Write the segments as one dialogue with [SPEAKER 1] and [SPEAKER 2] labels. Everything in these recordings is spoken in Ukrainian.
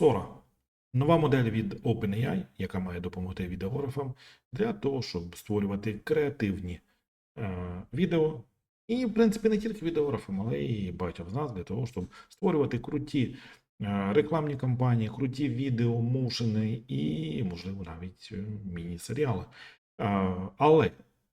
[SPEAKER 1] Sora. Нова модель від OpenAI, яка має допомогти відеографам для того, щоб створювати креативні е, відео. І, в принципі, не тільки відеографам, але і багатьом з нас для того, щоб створювати круті е, рекламні кампанії, круті відео, мушени і, можливо, навіть е, міні-серіали. Е, але,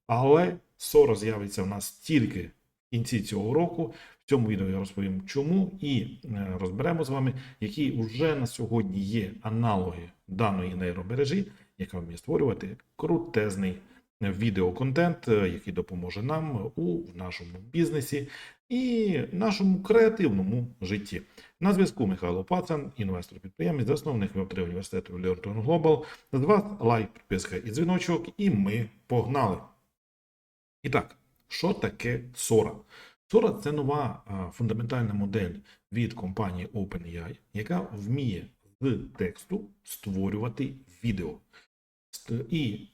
[SPEAKER 1] але Sora з'явиться в нас тільки в кінці цього року. Цьому відео я розповім чому і е, розберемо з вами, які вже на сьогодні є аналоги даної нейромережі, яка вміє створювати крутезний відеоконтент, е, який допоможе нам у нашому бізнесі і нашому креативному житті. На зв'язку Михайло Пацан, інвестор-підприємець, засновник Web3 університету Learn Global. З вас лайк, підписка і дзвіночок, і ми погнали. І так, що таке Sora? Sora – це нова фундаментальна модель від компанії OpenAI, яка вміє з тексту створювати відео. І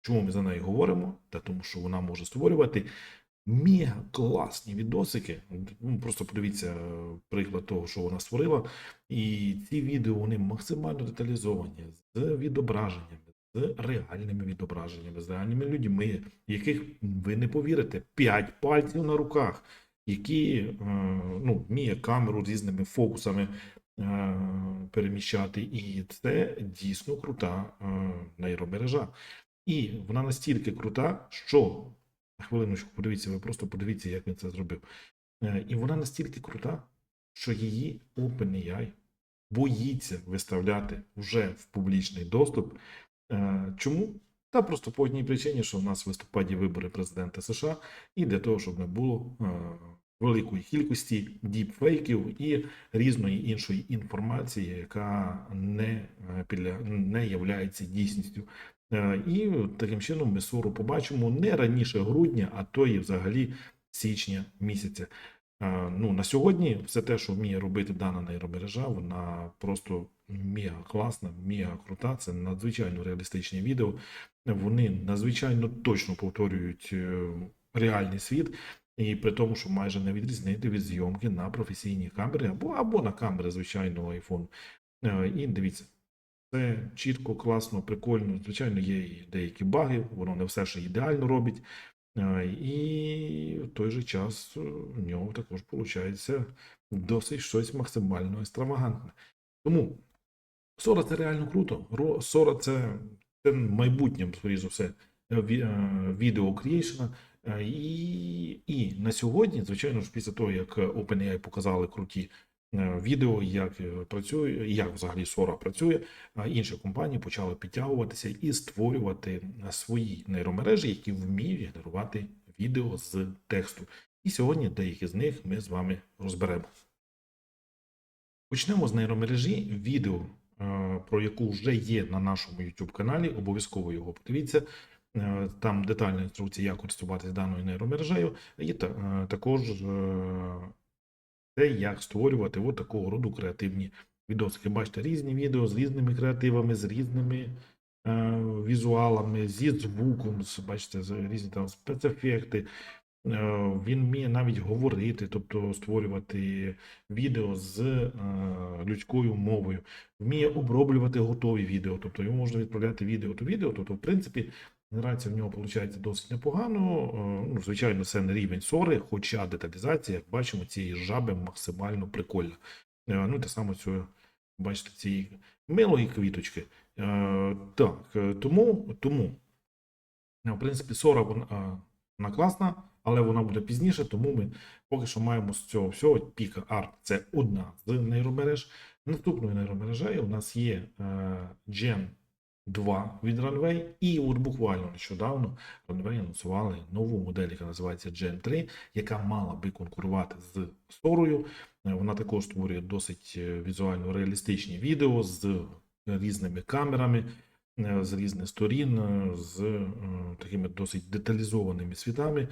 [SPEAKER 1] чому ми за неї говоримо? Та тому, що вона може створювати мега класні відосики. Ну, Просто подивіться е, приклад того, що вона створила. І ці відео вони максимально деталізовані з відображеннями, з реальними відображеннями, з реальними людьми, яких ви не повірите, 5 пальців на руках, які е, ну, вміє камеру різними фокусами е, переміщати. І це дійсно крута е, нейромережа. І вона настільки крута, що хвилиночку, подивіться, ви просто подивіться, як він це зробив. І вона настільки крута, що її OpenAI боїться виставляти вже в публічний доступ. Е, Чому? Та просто по одній причині, що в нас в листопаді вибори президента США, і для того, щоб не було е, великої кількості діпфейків і різної іншої інформації, яка не, е, підля... не являється дійсністю. І таким чином ми СОРу побачимо не раніше грудня, а то і взагалі січня місяця. Е, Ну, на сьогодні все те, що вміє робити дана нейромережа, вона просто мега класна, мега крута. Це надзвичайно реалістичні відео. Вони надзвичайно точно повторюють е, реальний світ. І при тому, що майже не відрізнити від зйомки на професійні камери або, або на камери звичайного iPhone. Е, І дивіться, це чітко, класно, прикольно. Звичайно, є і деякі баги, воно не все ще ідеально робить. І в той же час в нього також виходить досить щось максимально екстравагантне. Тому Сора це реально круто. Сора це, це майбутнє, скоріш за все, ві- відео крієйшена. Е, І, і на сьогодні, звичайно ж, після того, як OpenAI показали круті відео, як е, працює, як взагалі Sora працює, інші компанії почали підтягуватися і створювати е, свої нейромережі, які вміють генерувати відео з тексту. І сьогодні деякі з них ми з вами розберемо. Почнемо з нейромережі відео, е, про яку вже є на нашому YouTube каналі. Обов'язково його подивіться. Е, Там детальна інструкція, як користуватися даною нейромережею, і та- е, також е, те, як створювати от такого роду креативні відосики. Бачите, різні відео з різними креативами, з різними е, візуалами, зі звуком, з, бачите, з різні там спецефекти. Е, Він вміє навіть говорити, тобто створювати відео з е, людською мовою, вміє оброблювати готові відео, тобто йому можна відправляти відео до відео. Тобто, в принципі, генерація в нього виходить досить непогано. Е, Ну, звичайно, це не рівень сори, хоча деталізація, як бачимо, цієї жаби максимально прикольна. Ну, і те саме цього, бачите, цієї милої квіточки. Так, тому, тому в принципі, Сора вона класна, але вона буде пізніше, тому ми поки що маємо з цього всього Піка Арт це одна з нейромереж. Наступною нейромережею у нас є е, Gen 2 від Runway, і от буквально нещодавно Runway анонсували нову модель, яка називається Gen 3, яка мала би конкурувати з Сорою. Е, Вона також створює досить е, візуально реалістичні відео з різними камерами, з різних сторін, е, з е, такими досить деталізованими світами.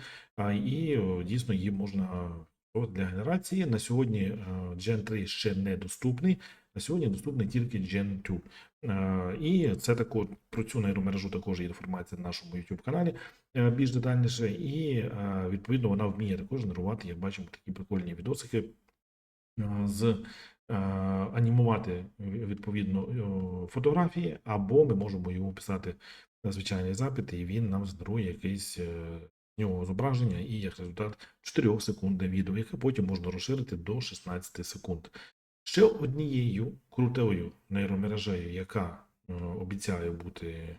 [SPEAKER 1] І е, дійсно її можна е, для генерації. На сьогодні е, Gen 3 ще не доступний. На сьогодні доступний тільки Gen 2. Е, І це також про цю нейромережу також є інформація на нашому YouTube каналі е, більш детальніше. І е, відповідно вона вміє також генерувати, як бачимо, такі прикольні відосики е, з е, анімувати відповідно е, фотографії, або ми можемо йому писати звичайний запит, і він нам згенерує якесь е, нього зображення і як результат 4 секундне відео, яке потім можна розширити до 16 секунд. Ще однією крутою нейромережею, яка е, обіцяє бути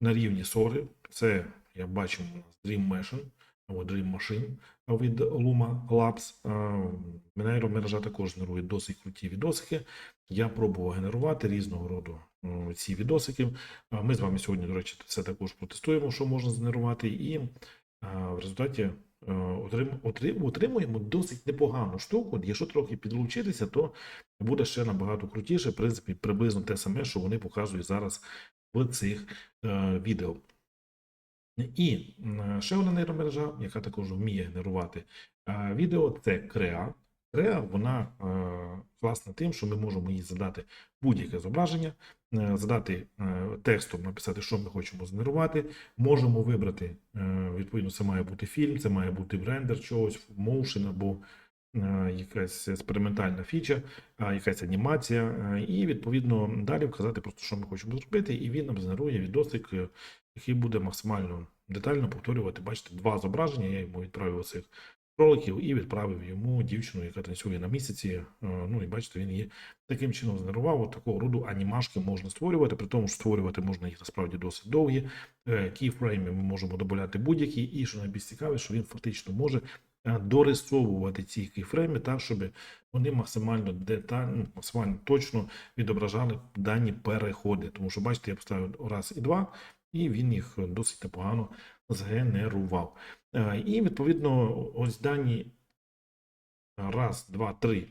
[SPEAKER 1] на рівні Сори, це, як бачимо, у нас Dream Machine або Dream Machine від Luma Labs. Е, Нейромережа також генерує досить круті відосики. Я пробував генерувати різного роду е, ці відосики. Е, Ми з вами сьогодні, до речі, це також протестуємо, що можна згенерувати, і в результаті отрим- отрим- отримуємо досить непогану штуку. Якщо трохи підлучитися, то буде ще набагато крутіше. В принципі, приблизно те саме, що вони показують зараз в цих відео. І ще одна нейромережа, яка також вміє генерувати відео, це Креа. Креа вона класна тим, що ми можемо їй задати будь-яке зображення, е, задати е, текстом, написати, що ми хочемо згенерувати. Можемо вибрати, е, відповідно, це має бути фільм, це має бути рендер чогось, моушен або якась експериментальна фіча, якась анімація, е, і відповідно далі вказати просто, що ми хочемо зробити, і він нам згенерує відосик, е, який буде максимально детально повторювати. Бачите, два зображення. Я йому відправив цих кроликів і відправив йому дівчину, яка танцює на місяці. Е, Ну і бачите, він її таким чином згенерував. От такого роду анімашки можна створювати, при тому, що створювати можна їх насправді досить довгі. Е, Кейфрейми ми можемо додати будь-які, і що найбільш цікаве, що він фактично може е, дорисовувати ці кейфрейми так, щоб вони максимально детально, максимально точно відображали дані переходи. Тому що, бачите, я поставив раз і два, і він їх досить непогано згенерував. Е, І відповідно, ось дані раз, два, три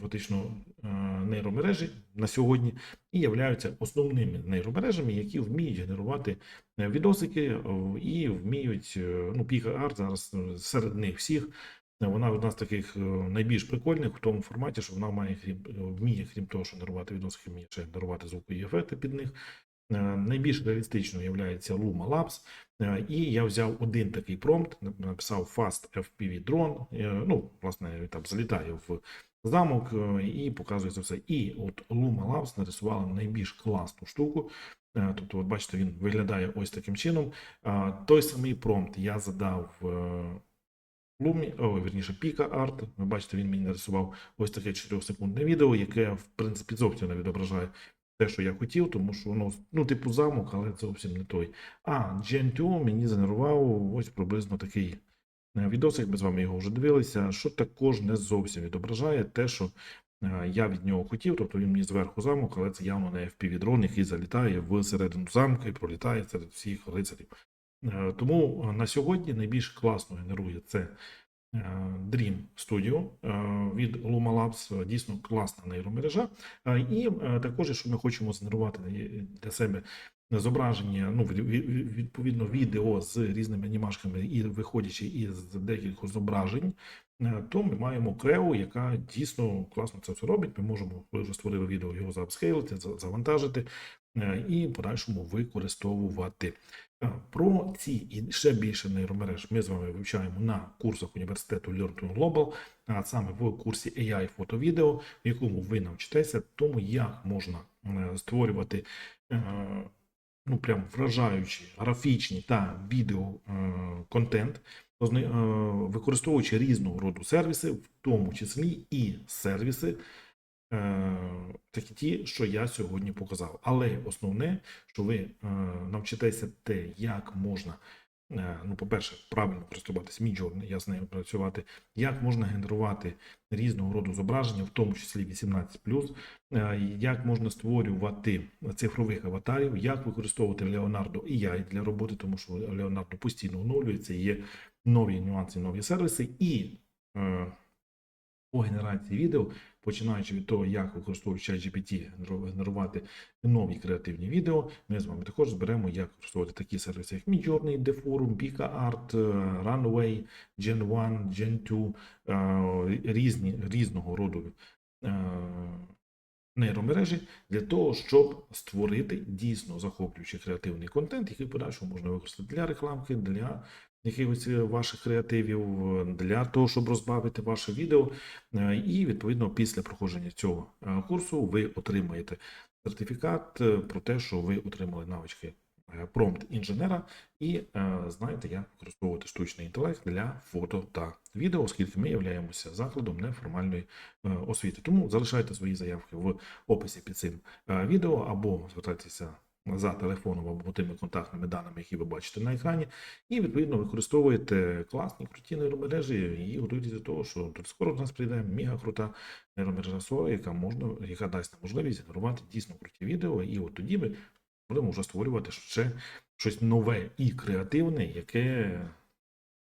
[SPEAKER 1] фактично е, нейромережі на сьогодні і являються основними нейромережами, які вміють генерувати е, відосики е, і вміють, ну, Pika зараз серед них всіх. Вона одна з таких найбільш прикольних в тому форматі, що вона має вміє, крім того, що генерувати відосики, вміє ще генерувати звукові ефекти під них. Найбільш реалістичною є Luma Labs. І я взяв один такий промпт, написав Fast FPV. Е, Ну, власне, там залітає в замок е, і показує це все. І от Luma Labs нарисувала найбільш класну штуку. Е, Тобто, от бачите, він виглядає ось таким чином. Е, Той самий промпт я задав Лумі, о, вірніше, Pika Art. Ви бачите, він мені нарисував ось таке 4-секундне відео, яке, в принципі, зовсім не відображає те, що я хотів, тому що воно, ну, типу, замок, але це зовсім не той. А Gen 2 мені згенерував ось приблизно такий відосик, ми з вами його вже дивилися, що також не зовсім відображає те, що е, я від нього хотів, тобто він мені зверху замок, але це явно не FPV-дрон, який залітає в середину замка і пролітає серед всіх лицарів. Е, Тому е, на сьогодні найбільш класно генерує це е, Dream Studio е, від Luma Labs, Е, дійсно класна нейромережа. Е, І е, також, якщо ми хочемо згенерувати е, для себе зображення, ну від- від- відповідно відео з різними анімашками і виходячи із декількох зображень, е, то ми маємо Creo, яка дійсно класно це все робить. Ми можемо, коли вже створили відео, його заапскейлити, завантажити е, і в подальшому використовувати. Е, Про ці і ще більше нейромереж ми з вами вивчаємо на курсах університету Learn Global, а саме в курсі AI фото-відео, в якому ви навчитеся тому, як можна створювати ну прям вражаючі графічні та відео е, контент, е, використовуючи різного роду сервіси, в тому числі і сервіси, е, такі ті, що я сьогодні показав. Але основне, що ви навчитеся те, як можна. Е, Ну, по-перше, правильно користуватись Midjourney, я з нею працювати, як можна генерувати різного роду зображення, в тому числі 18+, е, як можна створювати цифрових аватарів, як використовувати Леонардо і я для роботи, тому що Леонардо постійно оновлюється, є нові нюанси, нові сервіси, і е, по генерації відео, починаючи від того, як використовуючи генеру- генерувати нові креативні відео, ми з вами також зберемо, як використовувати такі сервіси, як Midjourney, Deforum, PicaArt, е, Runway, Gen 1, Gen 2, е, різні, різного роду е, нейромережі для того, щоб створити дійсно захоплюючий креативний контент, який подальшому можна використати для рекламки, для якихось е, ваших креативів, е, для того, щоб розбавити ваше відео. Е, І відповідно після проходження цього курсу ви отримаєте сертифікат про те, що ви отримали навички промпт інженера і знаєте, як використовувати штучний інтелект для фото та відео, оскільки ми являємося закладом неформальної освіти. Тому залишайте свої заявки в описі під цим відео або звертайтеся за телефоном або тими контактними даними, які ви бачите на екрані, і відповідно використовуєте класні круті нейромережі і готуйтесь до того, що тут скоро до нас прийде мега крута нейромережа SOA, яка можна, яка дасть нам можливість генерувати дійсно круті відео, і от тоді ми будемо вже створювати ще щось нове і креативне, яке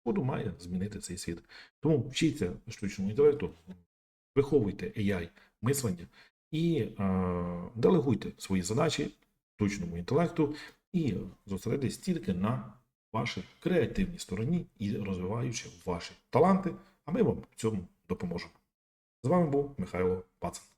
[SPEAKER 1] буду має змінити цей світ. Тому вчіться штучному інтелекту, виховуйте AI мислення і е, делегуйте свої задачі штучному інтелекту і зосередитись тільки на вашій креативній стороні і розвиваючи ваші таланти, а ми вам в цьому допоможемо. З вами був Михайло Пацан.